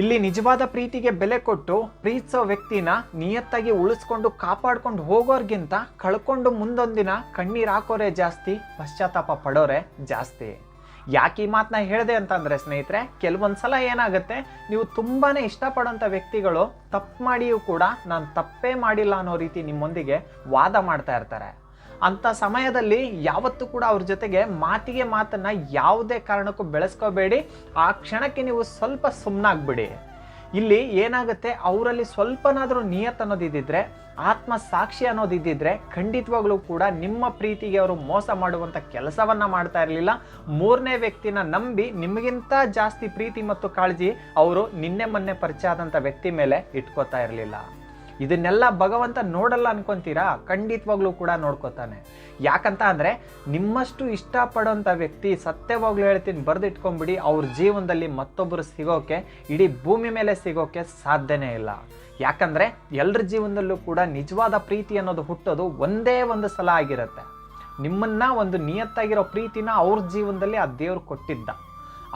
ಇಲ್ಲಿ ನಿಜವಾದ ಪ್ರೀತಿಗೆ ಬೆಲೆ ಕೊಟ್ಟು ಪ್ರೀತಿಸೋ ವ್ಯಕ್ತಿನ ನಿಯತ್ತಾಗಿ ಉಳಿಸ್ಕೊಂಡು ಕಾಪಾಡ್ಕೊಂಡು ಹೋಗೋರ್ಗಿಂತ ಕಳ್ಕೊಂಡು ಮುಂದೊಂದಿನ ಕಣ್ಣೀರ್ ಹಾಕೋರೆ ಜಾಸ್ತಿ, ಪಶ್ಚಾತ್ತಾಪ ಪಡೋರೆ ಜಾಸ್ತಿ. ಯಾಕೆ ಈ ಮಾತನ್ನ ಹೇಳಿದೆ ಅಂತಂದ್ರೆ ಸ್ನೇಹಿತರೆ ಕೆಲವೊಂದ್ಸಲ ಏನಾಗುತ್ತೆ, ನೀವು ತುಂಬಾನೇ ಇಷ್ಟಪಡೋಂಥ ವ್ಯಕ್ತಿಗಳು ತಪ್ಪು ಮಾಡಿಯೂ ಕೂಡ ನಾನು ತಪ್ಪೇ ಮಾಡಿಲ್ಲ ಅನ್ನೋ ರೀತಿ ನಿಮ್ಮೊಂದಿಗೆ ವಾದ ಮಾಡ್ತಾ ಇರ್ತಾರೆ. ಅಂತ ಸಮಯದಲ್ಲಿ ಯಾವತ್ತೂ ಕೂಡ ಅವ್ರ ಜೊತೆಗೆ ಮಾತಿಗೆ ಮಾತನ್ನ ಯಾವುದೇ ಕಾರಣಕ್ಕೂ ಬೆಳೆಸ್ಕೋಬೇಡಿ. ಆ ಕ್ಷಣಕ್ಕೆ ನೀವು ಸ್ವಲ್ಪ ಸುಮ್ಮನಾಗ್ಬಿಡಿ ಇಲ್ಲಿ ಏನಾಗುತ್ತೆ? ಅವರಲ್ಲಿ ಸ್ವಲ್ಪನಾದರೂ ನಿಯತ್ ಅನ್ನೋದಿದ್ದಿದ್ರೆ ಆತ್ಮ ಸಾಕ್ಷಿ ಅನ್ನೋದಿದ್ದಿದ್ರೆ ಖಂಡಿತವಾಗ್ಲೂ ಕೂಡ ನಿಮ್ಮ ಪ್ರೀತಿಗೆ ಅವರು ಮೋಸ ಮಾಡುವಂಥ ಕೆಲಸವನ್ನು ಮಾಡ್ತಾ ಇರಲಿಲ್ಲ. ಮೂರನೇ ವ್ಯಕ್ತಿನ ನಂಬಿ ನಿಮಗಿಂತ ಜಾಸ್ತಿ ಪ್ರೀತಿ ಮತ್ತು ಕಾಳಜಿ ಅವರು ನಿನ್ನೆ ಮೊನ್ನೆ ಪರಿಚಯ ಆದಂಥ ವ್ಯಕ್ತಿ ಮೇಲೆ ಇಟ್ಕೋತಾ ಇರಲಿಲ್ಲ. ಇದನ್ನೆಲ್ಲ ಭಗವಂತ ನೋಡಲ್ಲ ಅನ್ಕೊಂತೀರಾ? ಖಂಡಿತವಾಗ್ಲೂ ಕೂಡ ನೋಡ್ಕೋತಾನೆ. ಯಾಕಂತ ಅಂದರೆ ನಿಮ್ಮಷ್ಟು ಇಷ್ಟಪಡೋಂಥ ವ್ಯಕ್ತಿ ಸತ್ಯವಾಗ್ಲೂ ಹೇಳ್ತೀನಿ ಬರೆದಿಟ್ಕೊಂಬಿಡಿ, ಅವ್ರ ಜೀವನದಲ್ಲಿ ಮತ್ತೊಬ್ಬರು ಸಿಗೋಕೆ, ಇಡೀ ಭೂಮಿ ಮೇಲೆ ಸಿಗೋಕೆ ಸಾಧ್ಯನೇ ಇಲ್ಲ. ಯಾಕಂದ್ರೆ ಎಲ್ಲರ ಜೀವನದಲ್ಲೂ ಕೂಡ ನಿಜವಾದ ಪ್ರೀತಿ ಅನ್ನೋದು ಹುಟ್ಟೋದು ಒಂದೇ ಒಂದು ಸಲ ಆಗಿರುತ್ತೆ. ನಿಮ್ಮನ್ನ ಒಂದು ನಿಯತ್ತಾಗಿರೋ ಪ್ರೀತಿನ ಅವ್ರ ಜೀವನದಲ್ಲಿ ಆ ದೇವ್ರು ಕೊಟ್ಟಿದ್ದ.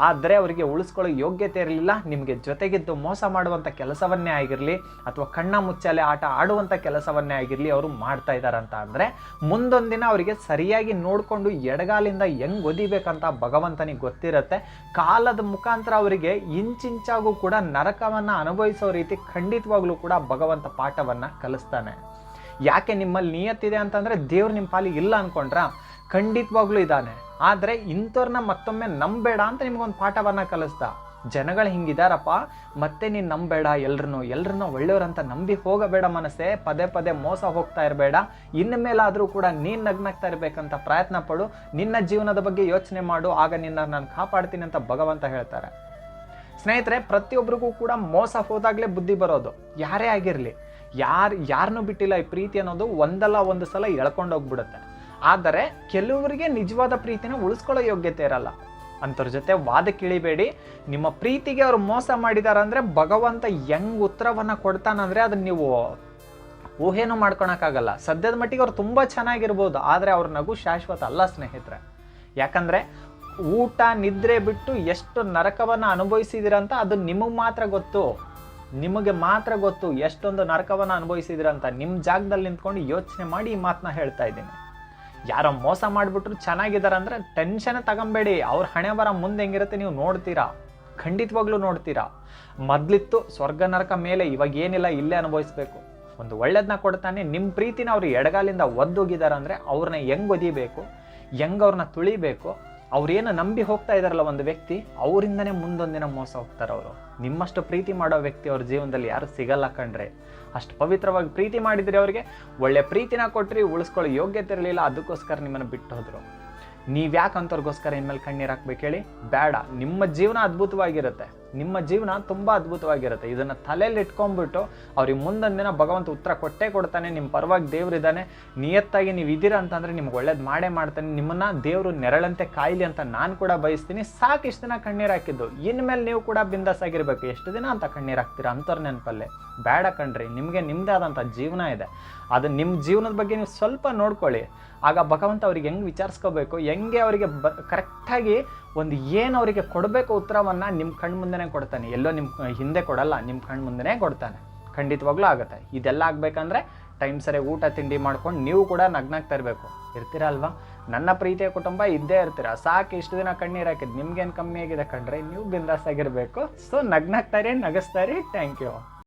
ಆದರೆ ಅವರಿಗೆ ಉಳಿಸ್ಕೊಳ್ಳೋ ಯೋಗ್ಯತೆ ಇರಲಿಲ್ಲ, ನಿಮಗೆ ಜೊತೆಗಿದ್ದು ಮೋಸ ಮಾಡುವಂಥ ಕೆಲಸವನ್ನೇ ಆಗಿರಲಿ ಅಥವಾ ಕಣ್ಣ ಮುಚ್ಚಾಲೆ ಆಟ ಆಡುವಂಥ ಕೆಲಸವನ್ನೇ ಆಗಿರಲಿ ಅವರು ಮಾಡ್ತಾ ಇದ್ದಾರಂತ ಅಂದರೆ ಮುಂದೊಂದಿನ ಅವರಿಗೆ ಸರಿಯಾಗಿ ನೋಡಿಕೊಂಡು ಎಡಗಾಲಿಂದ ಹೆಂಗೆ ಒದಿಬೇಕಂತ ಭಗವಂತನಿಗೆ ಗೊತ್ತಿರುತ್ತೆ. ಕಾಲದ ಮುಖಾಂತರ ಅವರಿಗೆ ಇಂಚಿಂಚಾಗೂ ಕೂಡ ನರಕವನ್ನು ಅನುಭವಿಸೋ ರೀತಿ ಖಂಡಿತವಾಗ್ಲೂ ಕೂಡ ಭಗವಂತ ಪಾಠವನ್ನು ಕಲಿಸ್ತಾನೆ. ಯಾಕೆ ನಿಮ್ಮಲ್ಲಿ ನಿಯತ್ತಿದೆ ಅಂತಂದರೆ ದೇವ್ರು ನಿಮ್ಮ ಪಾಲಿ ಇಲ್ಲ ಅನ್ಕೊಂಡ್ರ? ಖಂಡಿತವಾಗ್ಲೂ ಇದ್ದಾನೆ. ಆದರೆ ಇಂಥವ್ರನ್ನ ಮತ್ತೊಮ್ಮೆ ನಂಬೇಡ ಅಂತ ನಿಮ್ಗೊಂದು ಪಾಠವನ್ನ ಕಲಿಸ್ದ. ಜನಗಳು ಹಿಂಗಿದಾರಪ್ಪ, ಮತ್ತೆ ನೀನು ನಂಬೇಡ, ಎಲ್ರನ್ನೂ ಎಲ್ರನ್ನೂ ಒಳ್ಳೆಯವ್ರಂತ ನಂಬಿ ಹೋಗಬೇಡ ಮನಸ್ಸೇ, ಪದೇ ಪದೇ ಮೋಸ ಹೋಗ್ತಾ ಇರಬೇಡ. ಇನ್ನು ಮೇಲಾದರೂ ಕೂಡ ನೀನು ನಗ್ನಾಗ್ತಾ ಇರಬೇಕಂತ ಪ್ರಯತ್ನ ಪಡು, ನಿನ್ನ ಜೀವನದ ಬಗ್ಗೆ ಯೋಚನೆ ಮಾಡು, ಆಗ ನಿನ್ನ ನಾನು ಕಾಪಾಡ್ತೀನಿ ಅಂತ ಭಗವಂತ ಹೇಳ್ತಾರೆ. ಸ್ನೇಹಿತರೆ ಪ್ರತಿಯೊಬ್ಬರಿಗೂ ಕೂಡ ಮೋಸ ಹೋದಾಗಲೇ ಬುದ್ಧಿ ಬರೋದು. ಯಾರೇ ಆಗಿರಲಿ, ಯಾರು ಯಾರನ್ನೂ ಬಿಟ್ಟಿಲ್ಲ ಈ ಪ್ರೀತಿ ಅನ್ನೋದು ಒಂದಲ್ಲ ಒಂದು ಸಲ ಎಳ್ಕೊಂಡೋಗ್ಬಿಡುತ್ತೆ. ಆದರೆ ಕೆಲವರಿಗೆ ನಿಜವಾದ ಪ್ರೀತಿನ ಉಳಿಸ್ಕೊಳ್ಳೋ ಯೋಗ್ಯತೆ ಇರಲ್ಲ. ಅಂಥವ್ರ ಜೊತೆ ವಾದ ಕಿಳಿಬೇಡಿ. ನಿಮ್ಮ ಪ್ರೀತಿಗೆ ಅವ್ರು ಮೋಸ ಮಾಡಿದಾರೆ ಅಂದರೆ ಭಗವಂತ ಹೆಂಗ್ ಉತ್ತರವನ್ನ ಕೊಡ್ತಾನಂದ್ರೆ ಅದನ್ನ ನೀವು ಊಹೆನೂ ಮಾಡ್ಕೊಳಕ್ಕಾಗಲ್ಲ. ಸದ್ಯದ ಮಟ್ಟಿಗೆ ಅವ್ರು ತುಂಬ ಚೆನ್ನಾಗಿರ್ಬೋದು, ಆದರೆ ಅವ್ರ ನಗು ಶಾಶ್ವತ ಅಲ್ಲ ಸ್ನೇಹಿತರೆ. ಯಾಕಂದ್ರೆ ಊಟ, ನಿದ್ರೆ ಬಿಟ್ಟು ಎಷ್ಟು ನರಕವನ್ನ ಅನುಭವಿಸಿದಿರಂತ ಅದು ನಿಮಗೆ ಮಾತ್ರ ಗೊತ್ತು. ನಿಮಗೆ ಮಾತ್ರ ಗೊತ್ತು ಎಷ್ಟೊಂದು ನರಕವನ್ನ ಅನುಭವಿಸಿದಿರಂತ ನಿಮ್ಮ ಜಾಗದಲ್ಲಿ ನಿಂತ್ಕೊಂಡು ಯೋಚನೆ ಮಾಡಿ ಈ ಮಾತನ್ನ ಹೇಳ್ತಾ ಇದ್ದೀನಿ. ಯಾರೋ ಮೋಸ ಮಾಡಿಬಿಟ್ರು, ಚೆನ್ನಾಗಿದ್ದಾರೆ ಅಂದ್ರೆ ಟೆನ್ಷನ್ ತಗೊಂಬೇಡಿ. ಅವ್ರ ಹಣೆ ಬರ ಮುಂದೆ ಹೆಂಗಿರುತ್ತೆ ನೀವು ನೋಡ್ತೀರಾ? ಖಂಡಿತವಾಗ್ಲೂ ನೋಡ್ತೀರಾ? ಮೊದ್ಲಿತ್ತು ಸ್ವರ್ಗ ನರಕ ಮೇಲೆ ಇವಾಗ ಏನಿಲ್ಲ, ಇಲ್ಲೇ ಅನುಭವಿಸ್ಬೇಕು. ಒಂದು ಒಳ್ಳೇದನ್ನ ಕೊಡ್ತಾನೆ ನಿಮ್ಮ ಪ್ರೀತಿನ ಅವ್ರು ಎಡಗಾಲಿಂದ ಒದ್ದೋಗಿದ್ದಾರೆ ಅಂದ್ರೆ ಅವ್ರನ್ನ ಹೆಂಗ್ ಒದಿಬೇಕು? ಹೆಂಗ್ ಅವ್ರನ್ನ ತುಳಿಬೇಕು? ಅವ್ರೇನು ನಂಬಿ ಹೋಗ್ತಾ ಇದಾರಲ್ಲ ಒಂದು ವ್ಯಕ್ತಿ, ಅವರಿಂದನೇ ಮುಂದೊಂದಿನ ಮೋಸ ಹೋಗ್ತಾರೆ ಅವರು ನಿಮ್ಮಷ್ಟು ಪ್ರೀತಿ ಮಾಡೋ ವ್ಯಕ್ತಿ ಅವ್ರ ಜೀವನದಲ್ಲಿ ಯಾರು ಸಿಗಲ್ಲ ಕಂಡ್ರೆ ಅಷ್ಟು ಪವಿತ್ರವಾಗಿ ಪ್ರೀತಿ ಮಾಡಿದ್ರಿ ಅವರಿಗೆ, ಒಳ್ಳೆ ಪ್ರೀತಿನ ಕೊಟ್ರಿ, ಉಳಿಸ್ಕೊಳ್ಳೋ ಯೋಗ್ಯತೆ ಇರಲಿಲ್ಲ, ಅದಕ್ಕೋಸ್ಕರ ನಿಮ್ಮನ್ನು ಬಿಟ್ಟು ಹೋದರು. ನೀವು ಯಾಕೆ ಇನ್ಮೇಲೆ ಕಣ್ಣೀರು ಹಾಕ್ಬೇಕು ಹೇಳಿ? ಬೇಡ, ನಿಮ್ಮ ಜೀವನ ಅದ್ಭುತವಾಗಿರುತ್ತೆ. ನಿಮ್ಮ ಜೀವನ ತುಂಬ ಅದ್ಭುತವಾಗಿರುತ್ತೆ. ಇದನ್ನು ತಲೆಯಲ್ಲಿ ಇಟ್ಕೊಂಡ್ಬಿಟ್ಟು ಅವ್ರಿಗೆ ಮುಂದೊಂದು ದಿನ ಭಗವಂತ ಉತ್ತರ ಕೊಟ್ಟೇ ಕೊಡ್ತಾನೆ. ನಿಮ್ಮ ಪರವಾಗಿ ದೇವ್ರಿದ್ದಾನೆ ನಿಯತ್ತಾಗಿ ನೀವು ಇದ್ದೀರಾ ಅಂತಂದ್ರೆ ನಿಮ್ಗೆ ಒಳ್ಳೇದು ಮಾಡೇ ಮಾಡ್ತಾನೆ. ನಿಮ್ಮನ್ನ ದೇವರು ನೆರಳಂತೆ ಕಾಯಿಲಿ ಅಂತ ನಾನು ಕೂಡ ಬಯಸ್ತೀನಿ. ಸಾಕಿಷ್ಟು ದಿನ ಕಣ್ಣೀರು ಹಾಕಿದ್ದು. ಇನ್ಮೇಲೆ ನೀವು ಕೂಡ ಬಿಂದಾಸ್ ಆಗಿರ್ಬೇಕು ಎಷ್ಟು ದಿನ ಅಂತ ಕಣ್ಣೀರು ಹಾಕ್ತೀರಾ ಅಂಥವ್ರ ನೆನಪಲ್ಲೇ. ಬೇಡ ಕಣ್ರಿ, ನಿಮಗೆ ನಿಮ್ಮದೇ ಆದಂಥ ಜೀವನ ಇದೆ. ಅದು ನಿಮ್ಮ ಜೀವನದ ಬಗ್ಗೆ ನೀವು ಸ್ವಲ್ಪ ನೋಡ್ಕೊಳ್ಳಿ. ಆಗ ಭಗವಂತ ಅವ್ರಿಗೆ ಹೆಂಗೆ ವಿಚಾರಿಸ್ಕೋಬೇಕು? ಹೆಂಗೆ ಅವರಿಗೆ ಬ ಕರೆಕ್ಟಾಗಿ ಒಂದು ಏನು ಅವರಿಗೆ ಕೊಡಬೇಕು ಉತ್ತರವನ್ನು ನಿಮ್ಮ ಕಣ್ಣು ಮುಂದೆನೇ ಕೊಡ್ತಾನೆ. ಎಲ್ಲೋ ನಿಮ್ಮ ಹಿಂದೆ ಕೊಡಲ್ಲ ನಿಮ್ಮ ಕಣ್ಣು ಮುಂದೆನೇ ಕೊಡ್ತಾನೆ. ಖಂಡಿತವಾಗ್ಲೂ ಆಗುತ್ತೆ. ಇದೆಲ್ಲ ಆಗಬೇಕಂದ್ರೆ ಟೈಮ್ ಸರಿ ಊಟ, ತಿಂಡಿ ಮಾಡ್ಕೊಂಡು ನೀವು ಕೂಡ ನಗ್ನಾಗ್ತಾ ತರಬೇಕು. ಇರ್ತೀರಾ ಅಲ್ವಾ? ನನ್ನ ಪ್ರೀತಿಯ ಕುಟುಂಬ ಇದ್ದೇ ಇರ್ತೀರ? ಸಾಕು ಇಷ್ಟು ದಿನ ಕಣ್ಣೀರು ಹಾಕಿದ್ದು ನಿಮ್ಗೇನು ಕಮ್ಮಿ ಆಗಿದೆ ಕಂಡ್ರೆ ನೀವು ಬಿಂದಾಸ್ ಆಗಿರಬೇಕು ಸೊ ನಗ್ನಾಗ್ತಾರೆ ನಗಸ್ತಾರೆ ಥ್ಯಾಂಕ್ ಯು